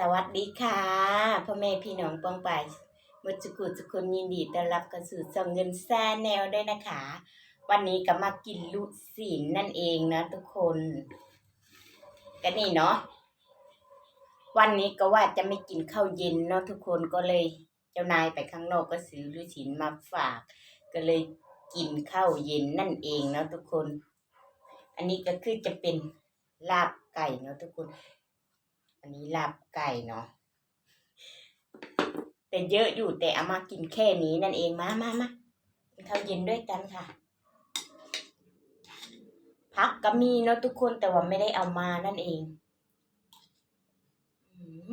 สวัสดีค่ะพ่อแม่พี่น้องปองไปายมื่อจุกุจุคนยินดีต้อนรับกระสู่ส่งเงินแซ่แนวด้วยนะคะ วันนี้ก็มากินลูกศิลนั่นเองนะทุกคนก็นี่เนาะวันนี้ก็ว่าจะไม่กินข้าวเย็นเนาะทุกคนก็เลยเจ้านายไปข้างนอกก็ซื้อลูกศิลมาฝาก ก็เลยกินข้าวเย็นนั่นเองเนาะทุกคน อันนี้ก็คือจะเป็นลาบไก่เนาะทุกคน อันนี้ลาบไก่เนาะแต่เยอะอยู่แต่เอามากินแค่นี้นั่นเองมามามากินข้าวเย็นด้วยกันค่ะพักก็มีเนาะทุกคนแต่ว่าไม่ได้เอามานั่นเองอ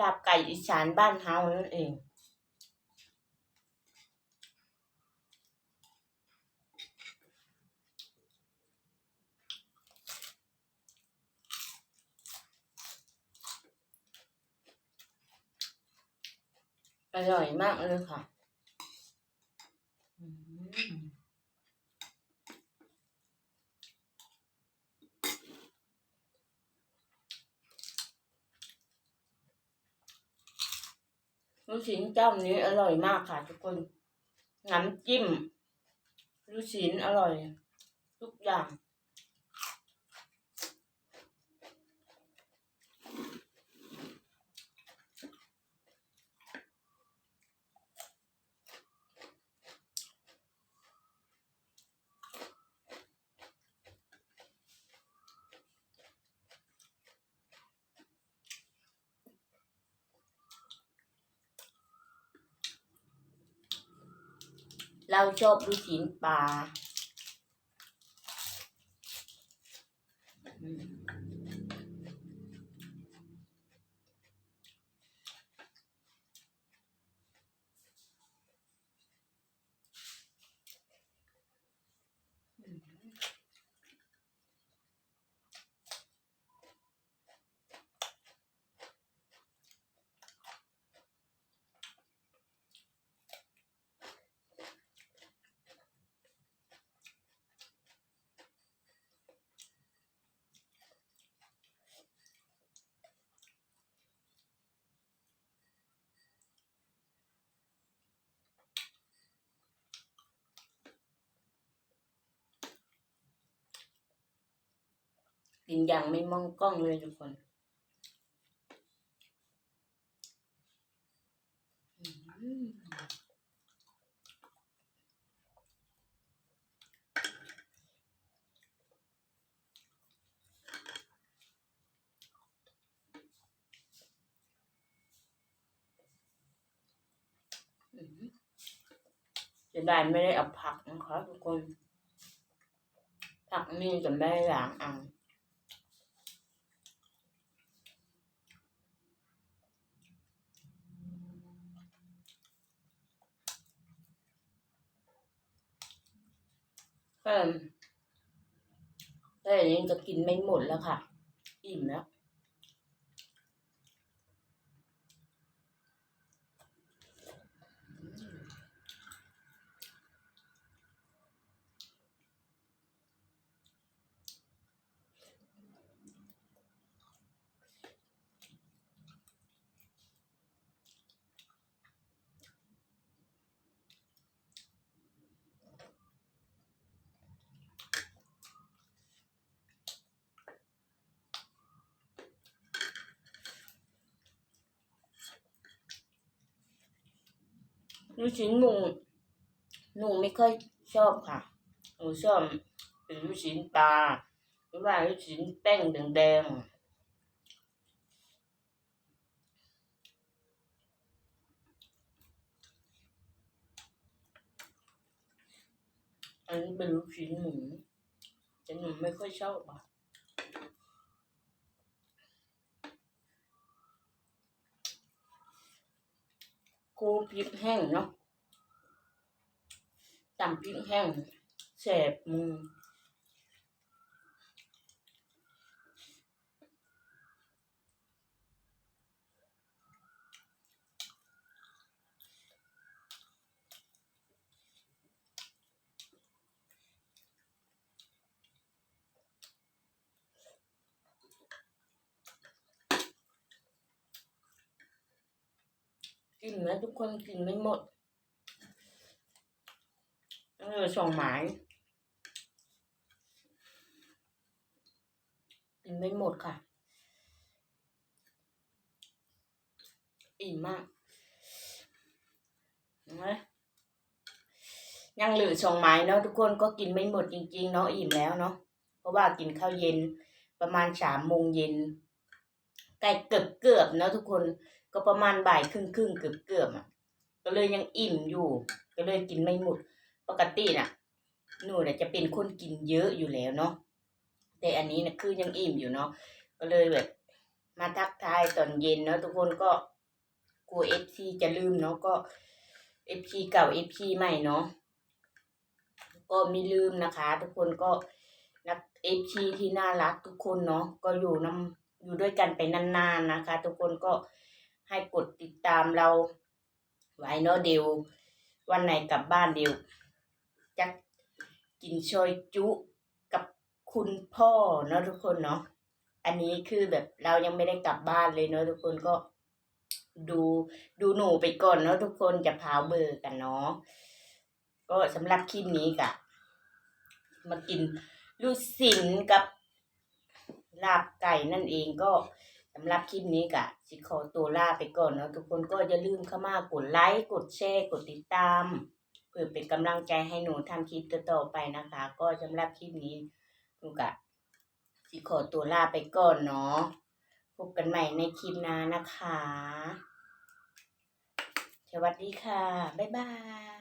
ลาบไก่อีสานบ้านเฮานั่นเอง ร่อยมากเลยค่ะลูกชิ้นเจ้านี้อร่อยมากค่ะทุกคนน้ำจิ้มลูกชิ้นอร่อย ทุกอย่าง เราชอบลูกชิ้นปลา กินอย่างไม่มองกล้องเลยทุกคนอืมอืมเสียดายไม่ได้เอาผักนะคะทุกคน ผักมีแต่ไม่ได้ล้างอ่าง แต่อันนี้จะกินไม่หมดแล้วค่ะ อิ่มแล้ว ลูกชิ้นหมูหนูไม่ค่อยชอบค่ะหนูชอบเป็นลูกชิ้นปลาหรือว่าลูกชิ้นแป้งแดงๆอันนี้เป็นลูกชิ้นหมูแต่หนูไม่ค่อยชอบอะ กูพริกแห้งเนาะตำพริกแห้งแสบมือ กินแล้วทุกคนกินไม่หมดเออส่งหมายกินไม่หมดค่ะ อิ่มมากเนไหมยังเหลือสองไม้เนาะทุกคนก็กินไม่หมดจริงๆเนาะอิ่มแล้วเนาะเพราะว่ากินข้าวเย็นประมาณสามโมงเย็นใกล้เกือบเกือบเนาะทุกคน ก็ประมาณบ่ายครึ่งครึ่งเกือบเกือบอะก็เลยยังอิ่มอยู่ ก็เลยกินไม่หมดปกติน่ะ หนูน่ะจะเป็นคนกินเยอะอยู่แล้วเนาะแต่อันนี้นะคือยังอิ่มอยู่เนาะก็เลยแบบ มาทักทายตอนเย็นเนาะทุกคนก็กลัวเอฟซีจะลืมเนาะก็เอฟซีเก่าเอฟซีใหม่เนาะก็ไม่ลืมนะคะ ทุกคนก็นักเอฟซีที่น่ารักทุกคนเนาะก็อยู่น้ำอยู่ด้วยกันไปนานๆนะคะ ทุกคนก็ ให้กดติดตามเราไว้เนาะเดียว วันไหนกลับบ้านเดียวจะกินชอยจุกับคุณพ่อเนาะทุกคนเนาะอันนี้คือแบบเรายังไม่ได้กลับบ้านเลยเนาะทุกคนก็ดูดูหนูไปก่อนเนาะทุกคนจะพาวเบอร์กันเนาะก็สำหรับคลิปนี้กะมากินลูกสินกับลาบไก่นั่นเองก็ สำหรับคลิปนี้กะสิขอตัวลาไปก่อนเนาะทุกคนก็อย่าลืมเข้ามากดไลค์กดแชร์กดติดตาม เพื่อเป็นกำลังใจให้หนูทำคลิปต่อไปนะคะ ก็สำหรับคลิปนี้หนูกะสิขอตัวลาไปก่อนเนาะพบกันใหม่ในคลิปหน้านะคะ สวัสดีค่ะ บ๊ายบาย